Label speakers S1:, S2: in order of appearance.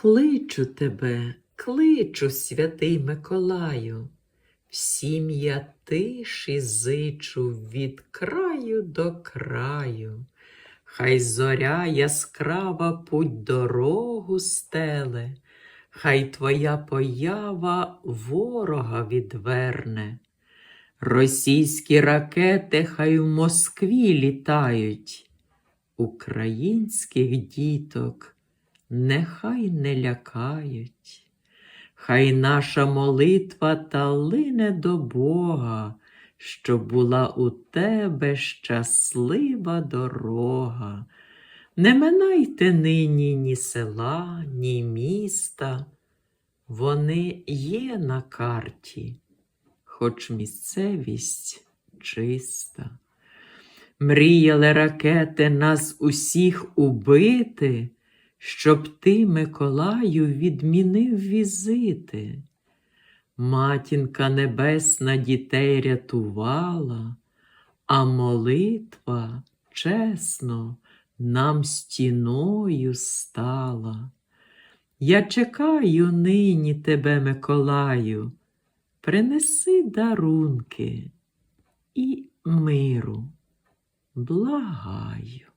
S1: Кличу тебе, кличу, святий Миколаю, всім я тиші зичу від краю до краю. Хай зоря яскрава путь дорогу стеле, хай твоя поява ворога відверне. Російські ракети хай в Москві літають, українських діток нехай не лякають. Хай наша молитва та лине до Бога, щоб була у тебе щаслива дорога. Не минайте нині ні села, ні міста. Вони є на карті, хоч місцевість чиста. Мріяли ракети нас усіх убити, щоб ти, Миколаю, відмінив візити. Матінка Небесна дітей рятувала, а молитва чесно нам стіною стала. Я чекаю нині тебе, Миколаю, принеси дарунки і миру, благаю.